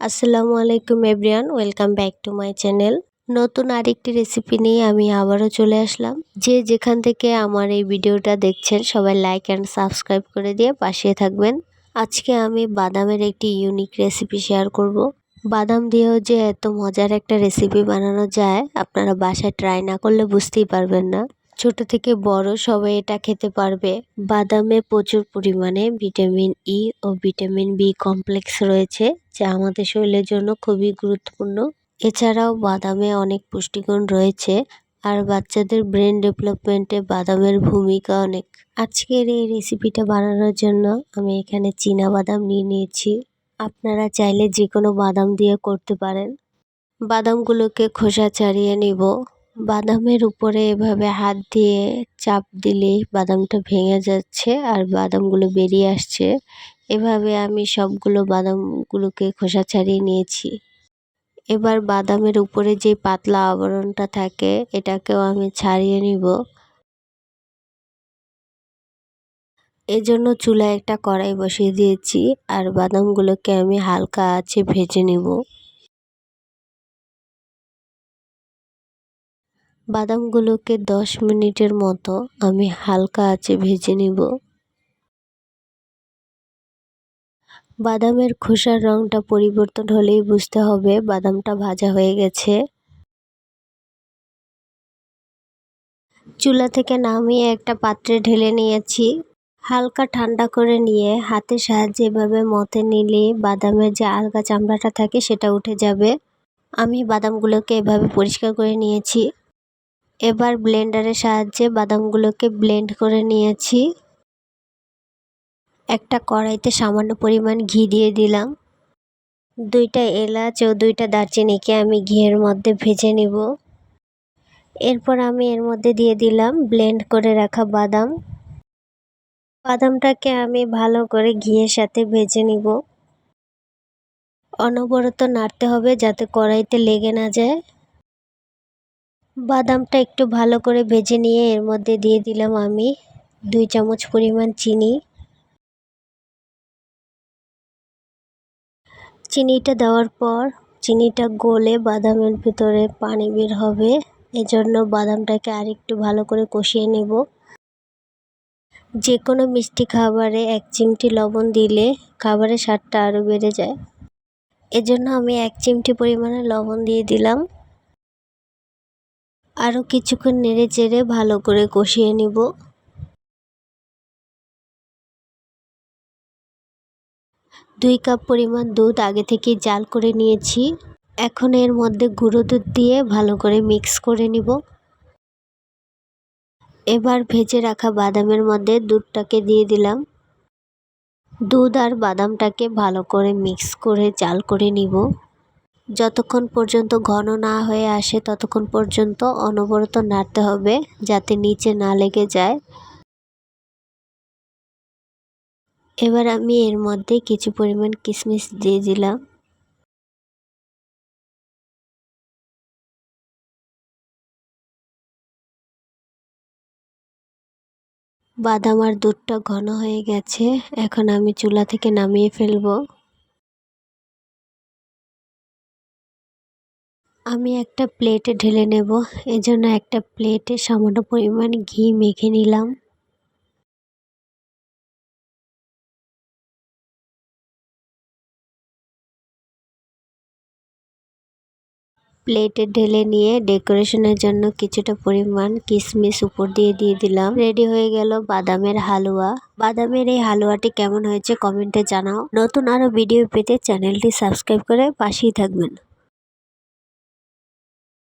আসসালামু আলাইকুম everyone welcome back to my channel. নতুন আরেকটি রেসিপি নিয়ে আমি আবারও চলে আসলাম। যে যেখান থেকে আমার এই ভিডিওটা দেখছেন, সবাই লাইক অ্যান্ড সাবস্ক্রাইব করে দিয়ে পাশে থাকবেন। আজকে আমি বাদামের একটি ইউনিক রেসিপি শেয়ার করব। বাদাম দিয়েও যে এত মজার একটা রেসিপি বানানো যায়, আপনারা বাসায় ট্রাই না করলে বুঝতেই পারবেন না। ছোট থেকে বড় সবাই এটা খেতে পারবে। বাদামে প্রচুর পরিমাণে ভিটামিন ই ও ভিটামিন বি কমপ্লেক্স রয়েছে, যা আমাদের শরীরের জন্য খুবই গুরুত্বপূর্ণ। এছাড়াও বাদামে অনেক পুষ্টিগুণ রয়েছে, আর বাচ্চাদের ব্রেন ডেভেলপমেন্টে বাদামের ভূমিকা অনেক। আজকের এই রেসিপিটা বানানোর জন্য আমি এখানে চীনা বাদাম নিয়ে নিয়েছি। আপনারা চাইলে যে কোনো বাদাম দিয়ে করতে পারেন। বাদামগুলোকে খোসা ছাড়িয়ে নিব। বাদামের উপরে এভাবে হাত দিয়ে চাপ দিলে বাদামটা ভেঙে যাচ্ছে আর বাদামগুলো বেরিয়ে আসছে। এভাবে আমি সবগুলো বাদামগুলোকে খোসা ছাড়িয়ে নিয়েছি। এবার বাদামের উপরে যে পাতলা আবরণটা থাকে, এটাকেও আমি ছাড়িয়ে নিব। এজন্য চুলায় একটা কড়াই বসিয়ে দিয়েছি আর বাদামগুলোকে আমি হালকা আছে ভেজে নিব। বাদামগুলোকে দশ মিনিটের মতো আমি হালকা আঁচে ভেজে নিব। বাদামের খোসার রঙটা পরিবর্তন হলেই বুঝতে হবে বাদামটা ভাজা হয়ে গেছে। চুলা থেকে নামিয়ে একটা পাত্রে ঢেলে নিয়েছি। হালকা ঠান্ডা করে নিয়ে হাতের সাহায্যে এভাবে মতে নিলে বাদামের যে আলগা চামড়াটা থাকে সেটা উঠে যাবে। আমি বাদামগুলোকে এভাবে পরিষ্কার করে নিয়েছি। এবার ব্লেন্ডারের সাহায্যে বাদামগুলোকে ব্লেন্ড করে নিয়েছি। একটা কড়াইতে সামান্য পরিমাণ ঘি দিয়ে দিলাম। দুইটা এলাচ ও দুইটা দারচিনিকে আমি ঘিয়ের মধ্যে ভেজে নিব। এরপর আমি এর মধ্যে দিয়ে দিলাম ব্লেন্ড করে রাখা বাদাম। বাদামটাকে আমি ভালো করে ঘিয়ের সাথে ভেজে নিব। অনবরত নাড়তে হবে যাতে কড়াইতে লেগে না যায়। বাদামটা একটু ভালো করে ভেজে নিয়ে এর মধ্যে দিয়ে দিলাম আমি দুই চামচ পরিমাণ চিনি। চিনিটা দেওয়ার পর চিনিটা গলে বাদামের ভিতরে পানি বের হবে, এজন্য বাদামটাকে আরেকটু ভালো করে কষিয়ে নেব। যে কোনো মিষ্টি খাবারে এক চিমটি লবণ দিলে খাবারের স্বাদটা আরও বেড়ে যায়। এজন্য আমি এক চিমটি পরিমাণে লবণ দিয়ে দিলাম। আরও কিছুক্ষণ নেড়ে চেড়ে ভালো করে কষিয়ে নিব। দুই কাপ পরিমাণ দুধ আগে থেকে জাল করে নিয়েছি। এখন এর মধ্যে গুঁড়ো দুধ দিয়ে ভালো করে মিক্স করে নিব। এবার ভেজে রাখা বাদামের মধ্যে দুধটাকে দিয়ে দিলাম। দুধ আর বাদামটাকে ভালো করে মিক্স করে জাল করে নিব। যতক্ষণ পর্যন্ত ঘন না হয়ে আসে, ততক্ষণ পর্যন্ত অনবরত নাড়তে হবে যাতে নিচে না লেগে যায়। এবার আমি এর মধ্যে কিছু পরিমাণ কিশমিশ দিয়ে দিলাম। বাদাম আর দুধটা ঘন হয়ে গেছে। এখন আমি চুলা থেকে নামিয়ে ফেলব। আমি একটা প্লেটে ঢেলে নেব। এজন্য একটা প্লেটে সামান্য পরিমাণ ঘি মেখে নিলাম। প্লেটে ঢেলে নিয়ে ডেকোরেশনের জন্য কিছুটা পরিমাণ কিশমিশ উপর দিয়ে দিয়ে দিলাম। রেডি হয়ে গেল বাদামের হালুয়া। বাদামের এই হালুয়াটি কেমন হয়েছে কমেন্টে জানাও। নতুন আরও ভিডিও পেতে চ্যানেলটি সাবস্ক্রাইব করে পাশেই থাকবেন।